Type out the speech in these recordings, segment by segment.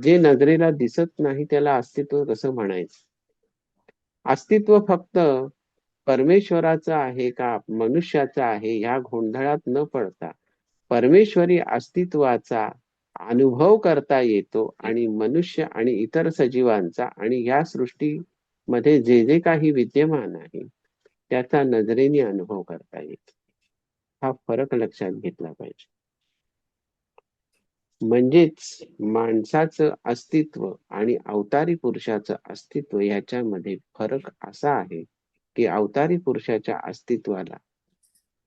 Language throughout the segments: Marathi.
जे नजरेला दिसत नाही त्याला अस्तित्व कसं म्हणायचं? अस्तित्व फक्त परमेश्वराचं आहे का मनुष्याचं आहे या गोंधळात न पडता परमेश्वरी अस्तित्वाचा अनुभव करता येतो आणि मनुष्य आणि इतर सजीवांचा आणि या सृष्टीमध्ये जे जे काही विद्यमान आहे त्याचा नजरेने अनुभव करता येतो. हा फरक लक्षात घेतला पाहिजे. म्हणजेच माणसाचं अस्तित्व आणि अवतारी पुरुषाचं अस्तित्व याच्यामध्ये फरक असा आहे की अवतारी पुरुषाच्या अस्तित्वाला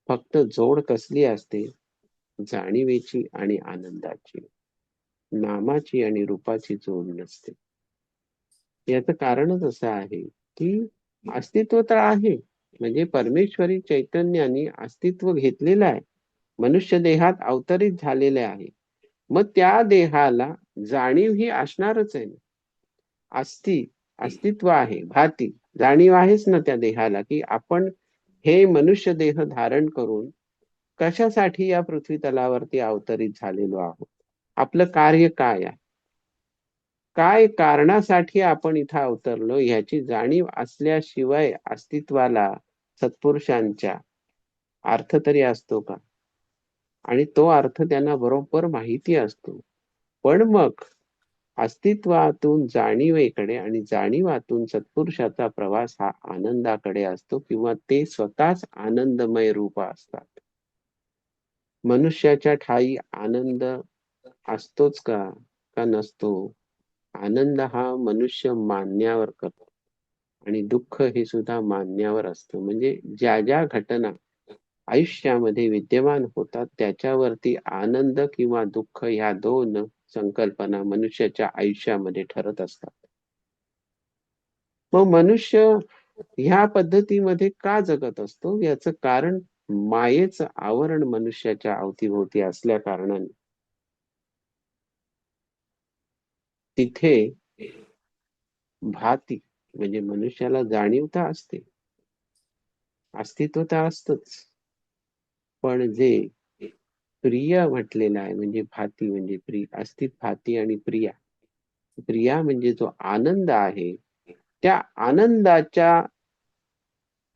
फक्त जोड कसली असते? जाणीवेची आणि आनंदाची. नामाची आणि रूपाची जोड नसते. याच कारणच असं आहे की अस्तित्व तर आहे. म्हणजे परमेश्वरी चैतन्याने अस्तित्व घेतलेलं आहे. मनुष्य देहात अवतरित झालेले आहे. मग त्या देहाला जाणीव ही असणारच आहे. अस्ति अस्तित्व आहे भाती. जाणीव आहेच ना त्या देहाला की आपण हे मनुष्य देह धारण करून कशासाठी या पृथ्वी तलावरती अवतरित झालेलो आहोत? आपलं कार्य काय आहे? काय कारणासाठी आपण इथं अवतरलो ह्याची जाणीव असल्याशिवाय अस्तित्वाला सत्पुरुषांच्या अर्थ तरी असतो का? आणि तो अर्थ त्यांना बरोबर माहिती असतो. पण मग अस्तित्वातून जाणीवेकडे आणि जाणीवातून सत्पुरुषाचा प्रवास हा आनंदाकडे असतो किंवा ते स्वतःच आनंदमय रूप असतात. मनुष्याच्या ठाई आनंद असतोच का? का नसतो? आनंद हा मनुष्य मान्यावर करतो. आणि दुःख हे सुद्धा मान्यावर असतं. म्हणजे ज्या ज्या घटना आयुष्यामध्ये विद्यमान होतात त्याच्यावरती आनंद किंवा दुःख ह्या दोन संकल्पना मनुष्याच्या आयुष्यामध्ये ठरत असतात. मग मनुष्य ह्या पद्धतीमध्ये का जगत असतो? याच कारण मायेच आवरण मनुष्याच्या अवतीभोवती असल्या कारणाने. तिथे भाती म्हणजे मनुष्याला जाणीवता असते. अस्तित्व तर असतच. पण जे प्रिय म्हटलेलं आहे म्हणजे भाती म्हणजे प्रिय अस्थित भाती आणि प्रिया. प्रिया म्हणजे जो आनंद आहे त्या आनंदाच्या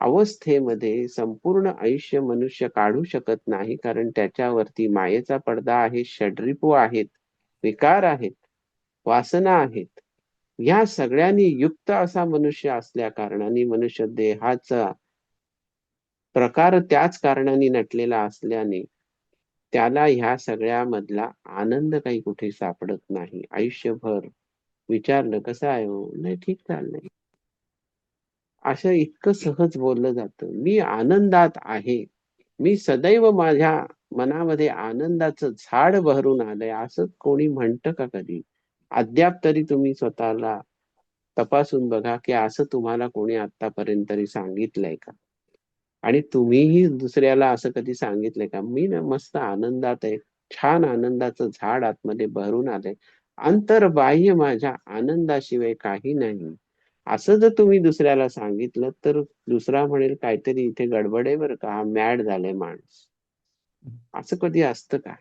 अवस्थेमध्ये संपूर्ण आयुष्य मनुष्य काढू शकत नाही कारण त्याच्यावरती मायेचा पडदा आहे षड्रिपू आहेत विकार आहेत वासना आहेत. या सगळ्यांनी युक्त असा मनुष्य असल्या कारणाने मनुष्य देहाचा प्रकार त्याच कारणाने नटलेला असल्याने त्याला ह्या सगळ्यामधला आनंद काही कुठे सापडत नाही. आयुष्यभर विचारलं कसं आहे हो? नाही ठीक चाललंय. असं इतकं सहज बोललं जातं. मी आनंदात आहे. मी सदैव माझ्या मनामध्ये आनंदाचं झाड भरून आलंय. असं कोणी म्हणतं का कधी? अद्याप तरी तुम्ही स्वतःला तपासून बघा की असं तुम्हाला कोणी आतापर्यंत तरी सांगितलंय का? आणि तुम्हीही दुसऱ्याला असं कधी सांगितलंय का? मी ना मस्त आनंदात आहे. छान आनंदाचं झाड आतमध्ये भरून आलंय. अंतर्बाह्य माझ्या आनंदाशिवाय काही नाही. असं जर तुम्ही दुसऱ्याला सांगितलं तर दुसरा म्हणेल काहीतरी इथे गडबड आहे बरं का? हा मॅड झालाय माणूस. असं कधी असतं का?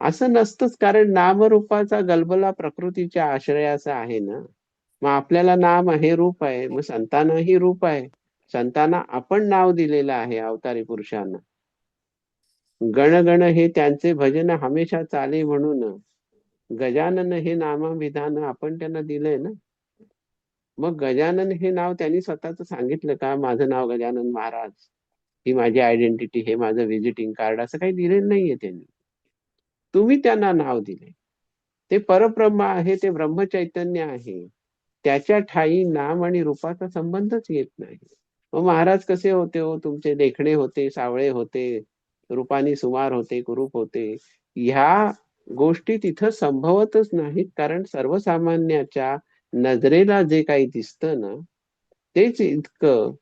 असं नसतंच कारण नामरूपाचा गलबला प्रकृतीच्या आश्रयाचा आहे ना. मग आपल्याला नाम हे रूप आहे मग संतांनाही रूप आहे. संतांना आपण नाव दिलेलं आहे अवतारी पुरुषांना. गणगण हे त्यांचे भजन हमेशा चाले म्हणून गजानन हे नामविधान आपण त्यांना दिलंय ना. मग गजानन हे नाव त्यांनी स्वतःच सांगितलं का? माझं नाव गजानन महाराज ही माझी आयडेंटिटी हे माझं व्हिजिटिंग कार्ड असं काही दिलेलं नाहीये त्यांनी. तुम्ही त्यांना नाव दिले ते परब्रह्म आहे ते ब्रह्मचैतन्य आहे. त्याच्या ठाई नाम आणि रूपाचा संबंधच येत नाही. मग महाराज कसे होते हो? तुमचे देखणे होते सावळे होते रूपानी सुमार होते कुरूप होते. ह्या गोष्टी तिथं संभवतच नाहीत कारण सर्वसामान्याच्या नजरेला जे काही दिसतं ना तेच इतकं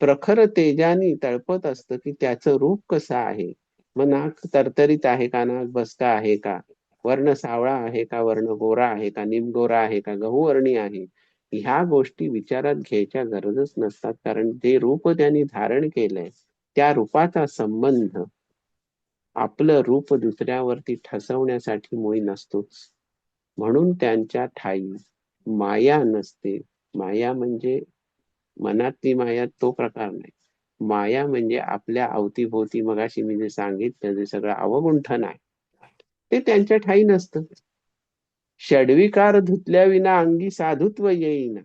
प्रखर तेजानी तळपत असतं की त्याचं रूप कसं आहे? मग नाक तरतरीत आहे का? नाक बसका आहे का? वर्ण सावळा आहे का? वर्ण गोरा आहे का? निमगोरा आहे का? गहुवर्णी आहे. ह्या गोष्टी विचारात घ्यायच्या गरजच नसतात. कारण जे रूप त्यांनी धारण केलंय त्या रूपाचा संबंध आपलं रूप दुसऱ्यावरती ठसवण्यासाठी मुळी नसतोच म्हणून त्यांच्या ठाई माया नसते. माया म्हणजे मनातली माया तो प्रकार नाही. माया म्हणजे आपल्या अवतीभोवती मगाशी मी जे सांगितलं जे सगळं अवगुंठन आहे ते त्यांच्या ठाई नसतं. षडविकार धुतल्या विना अंगी साधुत्व येईना.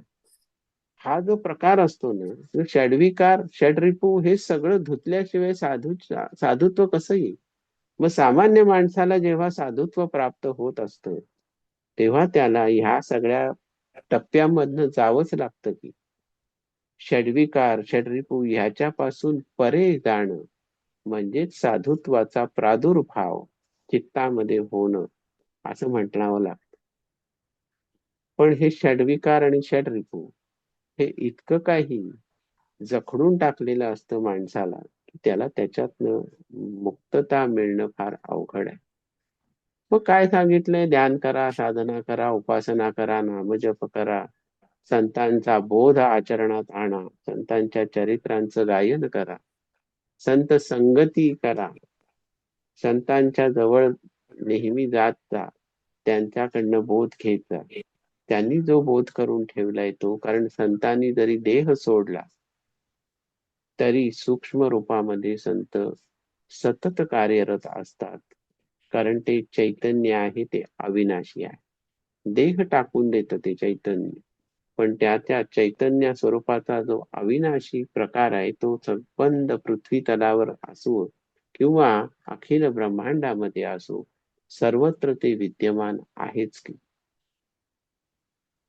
हा जो प्रकार असतो ना षडविकार षडरिपू हे सगळं धुतल्याशिवाय साधू साधुत्व कसं येईल? मग सामान्य माणसाला जेव्हा साधुत्व प्राप्त होत असतं तेव्हा त्याला ह्या सगळ्या टप्प्यामधनं जावंच लागतं की षडविकार षडरिपू ह्याच्यापासून परे जाणं म्हणजेच साधुत्वाचा प्रादुर्भाव चित्तामध्ये होणं असं म्हटणावं लागतं. पण हे षडविकार आणि षडरिपू हे इतकं काही जखडून टाकलेलं असतं माणसाला की त्याला त्याच्यातनं मुक्तता मिळणं फार अवघड आहे. मग काय सांगितलंय? ध्यान करा साधना करा उपासना करा नामजप करा संतांचा बोध आचरणात आणा संतांच्या चरित्रांचं गायन करा संत संगती करा संतांच्या जवळ नेहमी जात जा त्यांच्याकडनं बोध घेत जा. त्यांनी जो बोध करून ठेवलाय तो कारण संतांनी जरी देह सोडला तरी सूक्ष्म रूपामध्ये संत सतत कार्यरत असतात. कारण ते चैतन्य आहे ते अविनाशी आहे. देह टाकून देत ते चैतन्य. पण त्या त्या चैतन्य स्वरूपाचा जो अविनाशी प्रकार आहे तो संबंध पृथ्वी तलावर असो किंवा अखिल ब्रह्मांडामध्ये असो सर्वत्र ते विद्यमान आहेच की.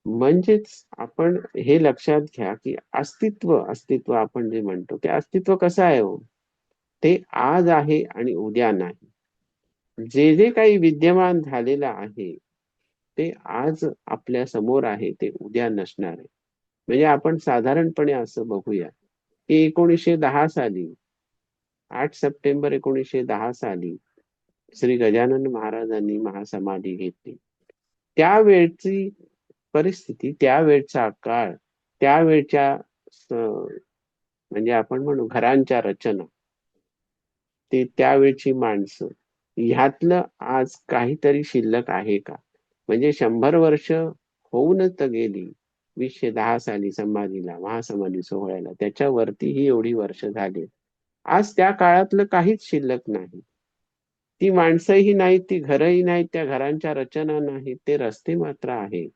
म्हणजेच आपण हे लक्षात घ्या की अस्तित्व अस्तित्व आपण जे म्हणतो ते अस्तित्व कसं आहे हो? ते आज आहे आणि उद्या नाही. जे जे काही विद्यमान झालेलं आहे ते आज आपल्यासमोर आहे ते उद्या नसणार आहे. म्हणजे आपण साधारणपणे असं बघूया की एकोणीसशे दहा साली आठ सप्टेंबर एकोणीसशे दहा साली श्री गजानन महाराजांनी महासमाधी घेतली. त्यावेळची परिस्थिती त्यावेळचा काळ त्यावेळच्या म्हणजे आपण म्हणू घरांच्या रचना ते त्यावेळची माणसं ह्यातलं आज काहीतरी शिल्लक आहे का? म्हणजे शंभर वर्ष होऊनच तर गेली वीसशे दहा साली समाधीला महासमाधी सोहळ्याला त्याच्यावरतीही एवढी वर्ष झाली. आज त्या काळातलं काहीच शिल्लक नाही. ती माणसंही नाहीत ती घरही नाहीत त्या घरांच्या रचना नाहीत ते रस्ते मात्र आहेत.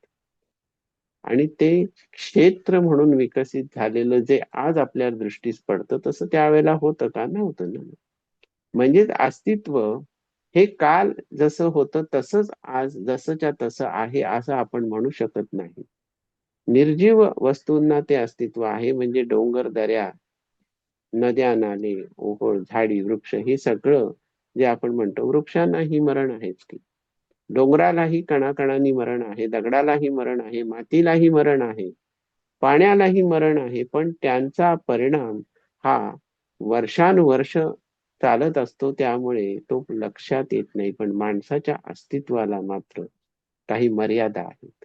आणि ते क्षेत्र म्हणून विकसित झालेलं जे आज आपल्या दृष्टीस पडतं तसं त्यावेळेला होतं का? नव्हतं ना. म्हणजेच अस्तित्व हे काल जसं होतं तसंच आज जसंच्या तसं आहे असं आपण म्हणू शकत नाही. निर्जीव वस्तूंना ते अस्तित्व आहे म्हणजे डोंगर दऱ्या नद्या नाले ओहोळ झाडी वृक्ष हे सगळं जे आपण म्हणतो वृक्षांनाही मरण आहेच की. डोंगरालाही कणाकणानी मरण आहे दगडालाही मरण आहे मातीलाही मरण आहे पाण्यालाही मरण आहे पण त्यांचा परिणाम हा वर्षानुवर्ष चालत असतो त्यामुळे तो लक्षात येत नाही. पण माणसाच्या अस्तित्वाला मात्र काही मर्यादा आहेत.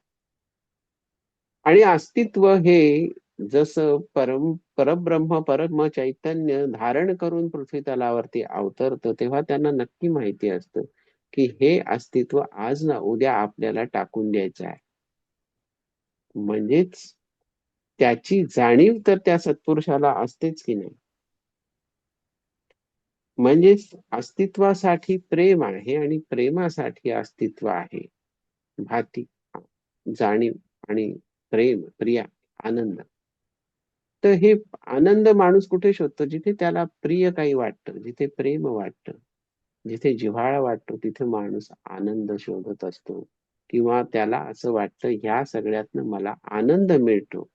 आणि अस्तित्व हे जसं परम परब्रह्म परम चैतन्य धारण करून पृथ्वी तलावरती अवतरतं तेव्हा त्यांना नक्की माहिती असतं. की हे अस्तित्व आज ना उद्या आपल्याला टाकून द्यायचं आहे. म्हणजेच त्याची जाणीव तर त्या सत्पुरुषाला असतेच की नाही. म्हणजेच अस्तित्वासाठी प्रेम आहे आणि प्रेमासाठी अस्तित्व आहे. भाती जाणीव आणि प्रेम प्रिया आनंद. तर हे आनंद माणूस कुठे शोधतो? जिथे त्याला प्रिय काही वाटतं जिथे प्रेम वाटतं. जिथे जिव्हाळा वाटतो तिथे माणूस आनंद शोधत असतो. किंवा त्याला असं वाटतं ह्या सगळ्यातनं मला आनंद मिळतो.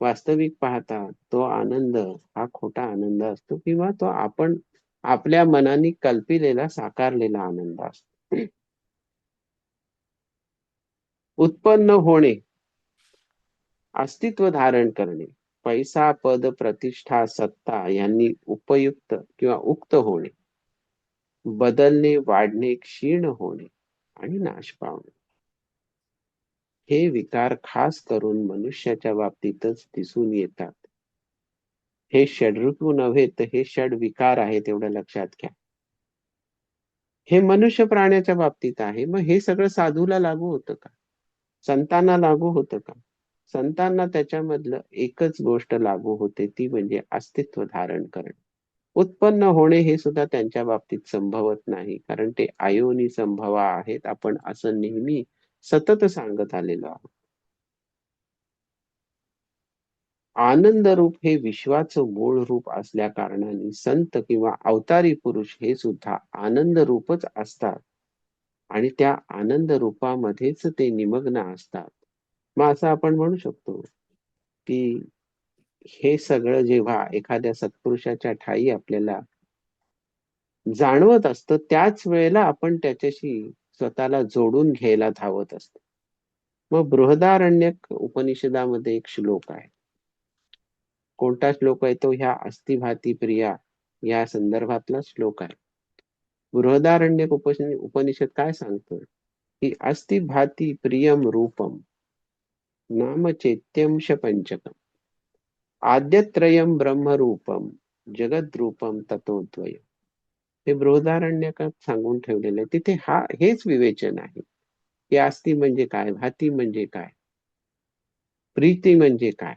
वास्तविक पाहता तो आनंद हा खोटा आनंद असतो किंवा तो आपण आपल्या मनाने कल्पिलेला साकारलेला आनंद असतो. उत्पन्न होणे अस्तित्व धारण करणे पैसा पद प्रतिष्ठा सत्ता यांनी उपयुक्त किंवा उक्त होणे. बदलणे वाढणे क्षीण होणे आणि नाश पावणे. हे विकार खास करून मनुष्याच्या बाबतीतच दिसून येतात. हे षडऋतू नव्हे तर हे षड विकार आहेत तेवढं लक्षात घ्या. हे मनुष्य प्राण्याच्या बाबतीत आहे. मग हे सगळं साधूला लागू होतं का? संतांना लागू होतं का? संतांना त्याच्यामधलं एकच गोष्ट लागू होते ती म्हणजे अस्तित्व धारण करणे. उत्पन्न होणे हे सुद्धा त्यांच्या बाबतीत संभवत नाही. कारण ते आयोनी संभवा आहेत. आपण असं नेहमी सतत सांगत आलेलो आहोत. आनंद रूप हे विश्वाचं मूळ रूप असल्या कारणाने संत किंवा अवतारी पुरुष हे सुद्धा आनंद रूपच असतात. आणि त्या आनंद रूपामध्येच ते निमग्न असतात. मग असं आपण म्हणू शकतो की हे सगळं जेव्हा एखाद्या सत्पुरुषाच्या ठाई आपल्याला जाणवत असतं त्याच वेळेला आपण त्याच्याशी स्वतःला जोडून घ्यायला धावत असतो. मग बृहदारण्यक उपनिषदामध्ये एक श्लोक आहे. कोणता श्लोक आहे तो? ह्या अस्थिभाती प्रिया या संदर्भातला श्लोक आहे. बृहदारण्यक उपनिषद काय सांगतो की अस्थिभाती प्रियम रूपम नाम चैत्यंश पंचकम. आद्यत्रयम ब्रह्मरूपम जगद्रूपम तत्वद्वय हे बृहदारण्यकात सांगून ठेवलेलं आहे. तिथे हा हेच विवेचन आहे. की आस्ती म्हणजे काय भाती म्हणजे काय प्रीती म्हणजे काय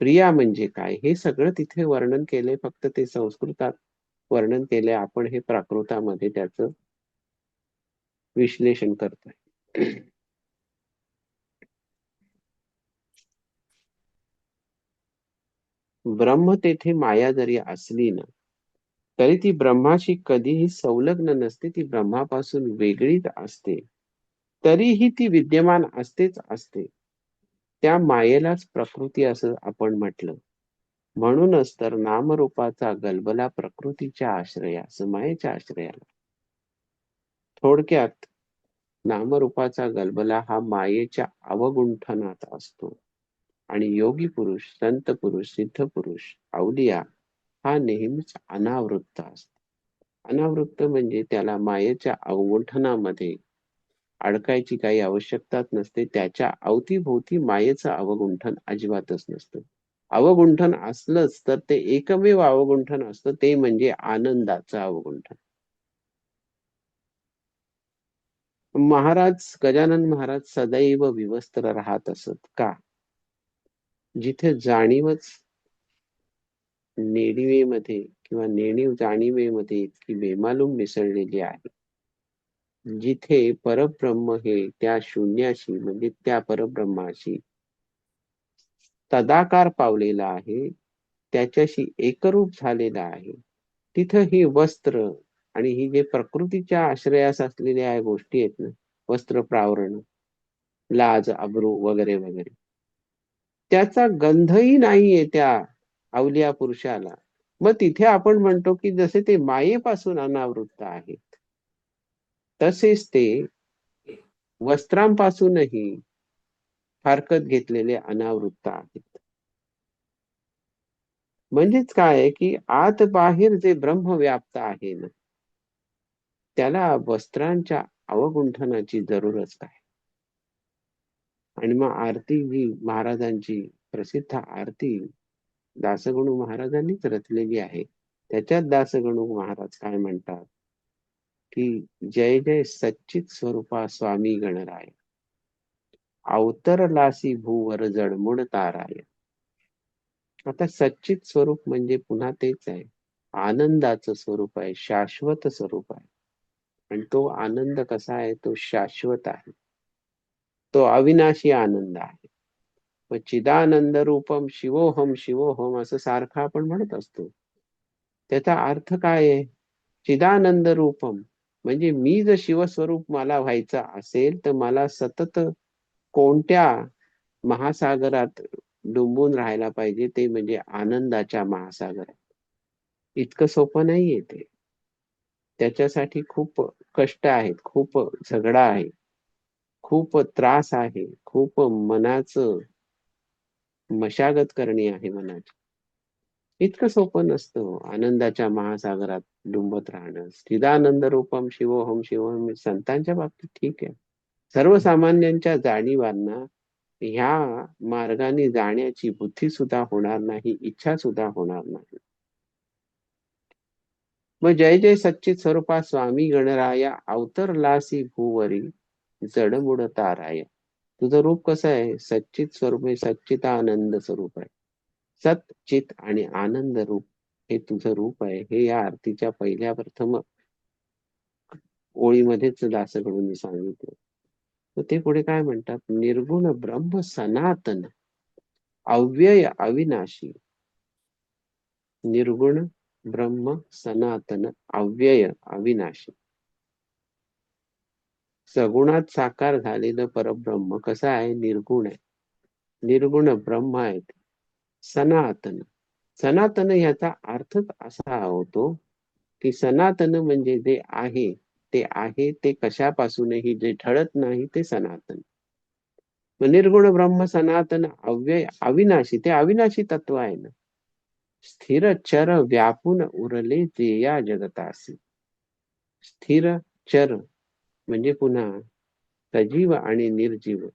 प्रिया म्हणजे काय हे सगळं तिथे वर्णन केले फक्त ते संस्कृतात वर्णन केले आपण हे प्राकृतामध्ये त्याच विश्लेषण करतोय. ब्रह्म तेथे माया जरी असली ना तरी ती ब्रह्माशी कधीही संलग्न नसते ती ब्रह्मापासून वेगळीच असते. तरीही ती विद्यमान असतेच असते. त्या मायेलाच प्रकृती असं आपण म्हटलं. म्हणूनच तर नामरूपाचा गलबला प्रकृतीच्या आश्रया मायेच्या आश्रयाला. थोडक्यात नामरूपाचा गलबला हा मायेच्या अवगुंठनात असतो. आणि योगी पुरुष संत पुरुष सिद्ध पुरुष अवलिया हा नेहमीच अनावृत्त असतो. अनावृत्त म्हणजे त्याला मायेच्या अवगुंठनामध्ये अडकायची काही आवश्यकताच नसते त्याच्या अवतीभोवती मायेचं अवगुंठन अजिबातच नसतं. अवगुंठन असलंच तर ते एकमेव अवगुंठन असतं ते म्हणजे आनंदाचं अवगुंठन. महाराज गजानन महाराज सदैव विवस्त्र राहत असत का? जिथे जाणीवच नेणिवेमध्ये किंवा नेणीव जाणीवेमध्ये इतकी बेमालूम मिसळलेली आहे. जिथे परब्रह्म हे त्या शून्याशी म्हणजे त्या परब्रह्माशी तदाकार पावलेला आहे त्याच्याशी एकरूप झालेला आहे. तिथं ही वस्त्र आणि ही जे प्रकृतीच्या आश्रयास असलेल्या गोष्टी आहेत ना वस्त्र प्रावरण लाज अब्रू वगैरे वगैरे. त्याचा गंधही नाहीये त्या अवलिया पुरुषाला. मग तिथे आपण म्हणतो की जसे ते मायेपासून अनावृत्त आहेत तसेच ते वस्त्रांपासूनही फारकत घेतलेले अनावृत्त आहेत. म्हणजेच काय की आत बाहेर जे ब्रह्म व्याप्त आहे ना त्याला वस्त्रांच्या अवगुंठनाची जरूरच काय आणि मग आरती ही महाराजांची प्रसिद्ध आरती दासगणू महाराजांनीच रचलेली आहे. त्याच्यात दासगणू महाराज काय म्हणतात? की जय जय सच्चित स्वरूपा स्वामी गणराय. अवतरलासी भूवर जडमुड ताराय. आता सच्चित स्वरूप म्हणजे पुन्हा तेच आहे. आनंदाचं स्वरूप आहे शाश्वत स्वरूप आहे. आणि तो आनंद कसा आहे? तो शाश्वत आहे. तो अविनाशी आनंद आहे. मग चिदानंद रूपम शिवोहम शिवोहम असं सारखं आपण म्हणत असतो. त्याचा अर्थ काय आहे? चिदानंद रूपम म्हणजे मी जर शिवस्वरूप मला व्हायचं असेल तर मला सतत कोणत्या महासागरात डुंबून राहायला पाहिजे ते म्हणजे आनंदाच्या महासागरात. इतकं सोपं नाहीये ते. त्याच्यासाठी खूप कष्ट आहेत खूप झगडा आहे. खूप त्रास आहे. खूप मनाचं मशागत करणे आहे मनाची. इतकं सोपं नसतं. आनंदाच्या महासागरात डुंबत राहणं. स्थिदानंद रूपम शिवोहम शिवोहम संतांच्या बाबतीत ठीक आहे. सर्वसामान्यांच्या जाणीवांना ह्या मार्गाने जाण्याची बुद्धी सुद्धा होणार नाही इच्छा सुद्धा होणार नाही. मग जय जय सच्चित स्वरूपा स्वामी गणराया अवतरलासी भूवरी जडमुड आहे तुझं रूप कसं आहे? सच्चित स्वरूप आहे सच्चित आनंद स्वरूप आहे. सत चित आणि आनंद रूप हे तुझं रूप आहे. हे या आरतीच्या पहिल्या प्रथम ओळीमध्येच दासकडून सांगितलं. तर ते पुढे काय म्हणतात? निर्गुण ब्रह्म सनातन अव्यय अविनाशी. निर्गुण ब्रह्म सनातन अव्यय अविनाशी. सगुणात साकार झालेलं परब्रह्म कसं आहे? निर्गुण आहे. निर्गुण ब्रह्म आहे सनातन. सनातन याचा अर्थच असा होतो की सनातन म्हणजे जे आहे ते आहे ते कशापासूनही जे ठळत नाही ते सनातन. निर्गुण ब्रह्म सनातन अव्यय अविनाशी ते अविनाशी तत्व आहे ना. स्थिर चर व्यापून उरले ते या जगतासी स्थिर चर म्हणजे पुन्हा सजीव आणि निर्जीव.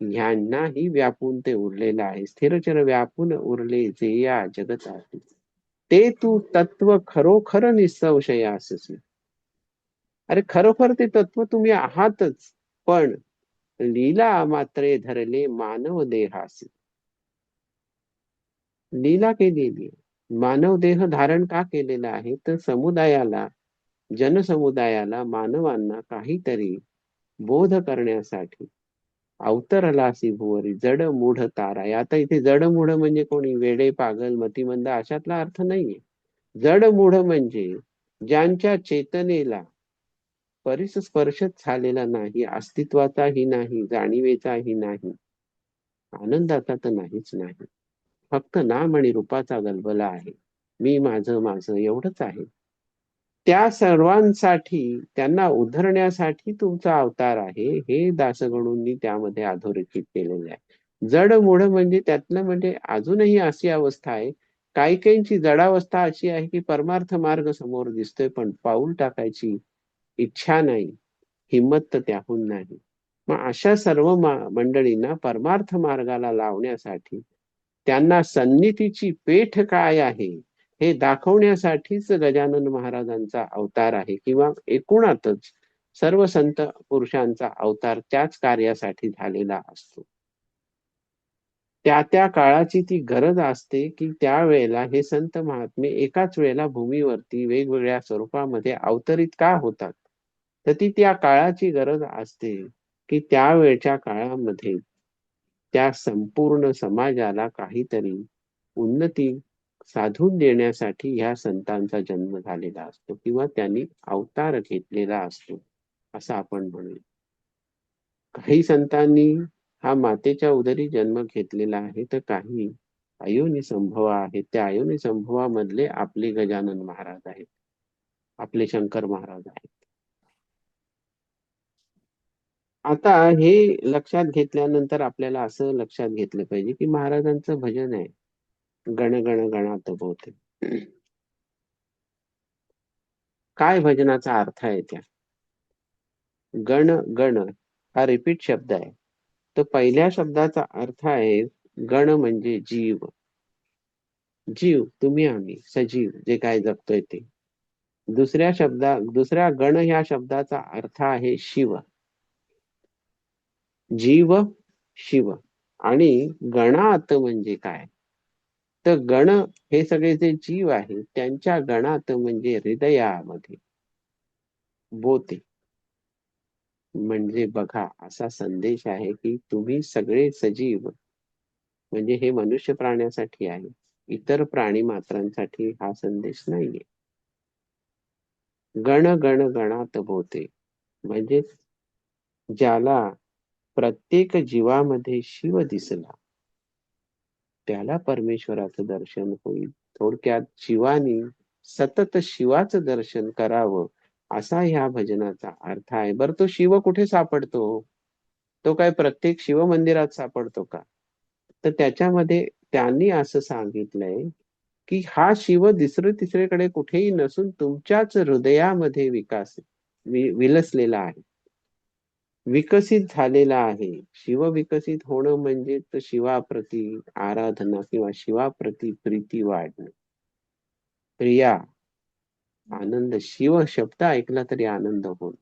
ह्यांनाही व्यापून ते उरलेलं आहे. स्थिरचर व्यापून उरले जे या जगतासी ते तू तत्व खरोखर निसंशय अससी. अरे खरोखर ते तत्व तुम्ही आहातच पण लीला मात्रे धरले मानव देहासी. लीला केलेली मानव देह धारण का केलेला आहे? तर समुदायाला जनसमुदायाला मानवांना काहीतरी बोध करण्यासाठी. अवतरलासी भुवरी जड मूढ तारा. आता इथे जड मूढ म्हणजे कोणी? वेडे पागल मतिमंद अशातला अर्थ नाहीये. जड मूढ म्हणजे ज्यांच्या चेतनेला परिस्पर्शच झालेला नाही अस्तित्वाचाही नाही जाणीवेचाही नाही आनंदाचा तर नाहीच नाही. फक्त नाम आणि रूपाचा गलबला आहे. मी माझं माझं एवढंच आहे. त्या सर्वांसाठी त्यांना उधरण्यासाठी तुमचा अवतार आहे हे दासगणूंनी त्यामध्ये अधोरेखित केलेले आहे. जड मोड म्हणजे त्यातलं म्हणजे अजूनही अशी अवस्था आहे. काही काहींची जडावस्था अशी आहे की परमार्थ मार्ग समोर दिसतोय पण पाऊल टाकायची इच्छा नाही हिंमत तर त्याहून नाही. मग अशा सर्व मंडळींना परमार्थ मार्गाला लावण्यासाठी त्यांना सन्नितीची पेठ काय आहे? हे दाखवण्यासाठीच गजानन महाराजांचा अवतार आहे किंवा एकूणातच सर्व संत पुरुषांचा अवतार त्याच कार्यासाठी झालेला असतो. त्या त्या काळाची ती गरज असते की त्यावेळेला हे संत महात्मे एकाच वेळेला भूमीवरती वेगवेगळ्या स्वरूपामध्ये अवतरित का होतात? तर ती त्या काळाची गरज असते की त्यावेळच्या काळामध्ये त्या संपूर्ण समाजाला काहीतरी उन्नती साधून देण्यासाठी ह्या संतांचा जन्म झालेला असतो किंवा त्यांनी अवतार घेतलेला असतो असं आपण म्हणू काही संतांनी हा मातेच्या उदरी जन्म घेतलेला आहे तर काही अयोनी संभव आहेत. त्या अयोनी संभवामधले आपले गजानन महाराज आहेत. आपले शंकर महाराज आहेत. आता हे लक्षात घेतल्यानंतर आपल्याला असं लक्षात घेतलं पाहिजे की महाराजांचं भजन आहे. गण गण गणात बोते काय भजनाचा अर्थ आहे त्या? गण गण हा रिपीट शब्द आहे. तर पहिल्या शब्दाचा अर्थ आहे गण म्हणजे जीव. जीव तुम्ही आम्ही सजीव जे काय जगतोय ते. दुसऱ्या शब्दा दुसऱ्या गण ह्या शब्दाचा अर्थ आहे शिव. जीव शिव. आणि गणात म्हणजे काय? तर गण हे सगळे जे जीव आहेत त्यांच्या गणात म्हणजे हृदयामध्ये बोते. म्हणजे बघा असा संदेश आहे की तुम्ही सगळे सजीव म्हणजे हे मनुष्य प्राण्यासाठी आहे इतर प्राणी मात्रांसाठी हा संदेश नाहीये. गण गण गणात बोते. म्हणजे ज्याला प्रत्येक जीवामध्ये शिव दिसला त्याला परमेश्वराचं दर्शन होईल. थोडक्यात शिवानी सतत शिवाचं दर्शन करावं असा ह्या भजनाचा अर्थ आहे. बरं तो शिव कुठे सापडतो? तो काय प्रत्येक शिव मंदिरात सापडतो का? तर त्याच्यामध्ये त्यांनी असं सांगितलंय की हा शिव दुसरे तिसरेकडे कुठेही नसून तुमच्याच हृदयामध्ये विकास विलसलेला आहे. विकसित झालेला आहे. शिव विकसित होणं म्हणजे शिवाप्रती आराधना किंवा शिवाप्रती प्रीती वाढणं. प्रिया आनंद शिव शब्द ऐकला तरी आनंद होऊन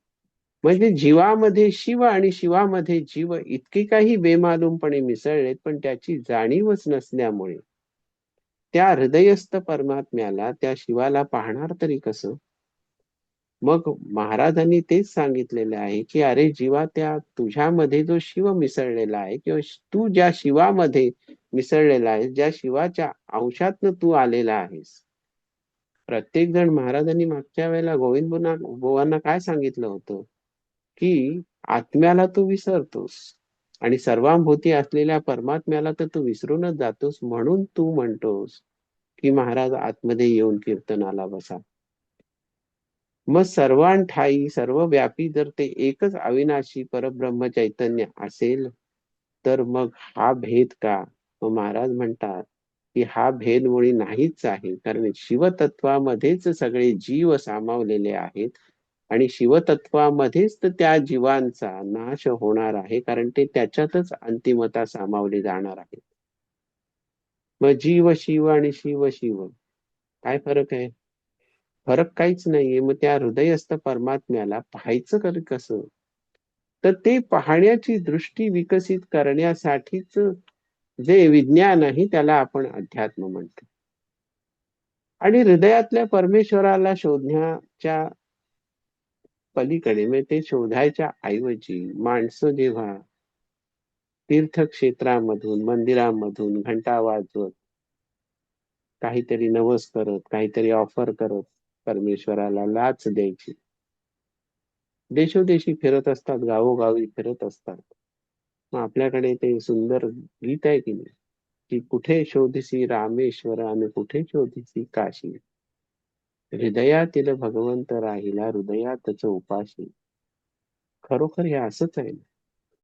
म्हणजे जीवामध्ये शिव आणि शिवामध्ये जीव इतके काही बेमालूमपणे मिसळलेत पण त्याची जाणीवच नसल्यामुळे त्या हृदयस्थ परमात्म्याला त्या शिवाला पाहणार तरी कसं? मग महाराजांनी तेच सांगितलेले आहे की अरे जीवा त्या तुझ्यामध्ये जो शिव मिसळलेला आहे किंवा तू ज्या शिवामध्ये मिसळलेला आहे ज्या शिवाच्या अंशातनं तू आलेला आहेस. प्रत्येक जण महाराजांनी मागच्या वेळेला गोविंद बोवांना काय सांगितलं होतं? की आत्म्याला तू विसरतोस आणि सर्वांभूती असलेल्या परमात्म्याला तर तू विसरूनच जातोस म्हणून तू म्हणतोस की महाराज आतमध्ये येऊन कीर्तनाला बसा. मग सर्वांठाई सर्व व्यापी जर ते एकच अविनाशी परब्रह्म चैतन्य असेल तर मग हा भेद का? मग महाराज म्हणतात की हा भेद मुळी नाहीच आहे कारण शिवतत्वामध्येच सगळे जीव सामावलेले आहेत आणि शिवतत्वामध्येच तर त्या जीवांचा नाश होणार आहे कारण ते त्याच्यातच अंतिमता सामावली जाणार आहेत मग जीव शिव आणि शिव शिव काय फरक आहे? फरक काहीच नाहीये. मग त्या हृदयस्थ परमात्म्याला पाहायचं कर कसं? तर ते पाहण्याची दृष्टी विकसित करण्यासाठीच जे विज्ञान आहे त्याला आपण अध्यात्म म्हणतो. आणि हृदयातल्या परमेश्वराला शोधण्याच्या पलीकडे म्हणजे ते शोधायच्या ऐवजी माणसं जेव्हा तीर्थक्षेत्रामधून मंदिरामधून घंटा वाजवत काहीतरी नवस करत काहीतरी ऑफर करत परमेश्वराला लाच द्यायची. देशोदेशी फिरत असतात गावोगावी फिरत असतात. मग आपल्याकडे ते सुंदर गीत आहे की नाही? की कुठे शोधसी रामेश्वर आणि कुठे शोधसी काशी? हृदयातील भगवंत राहिला हृदयातच उपाशी. खरोखर हे असंच आहे ना?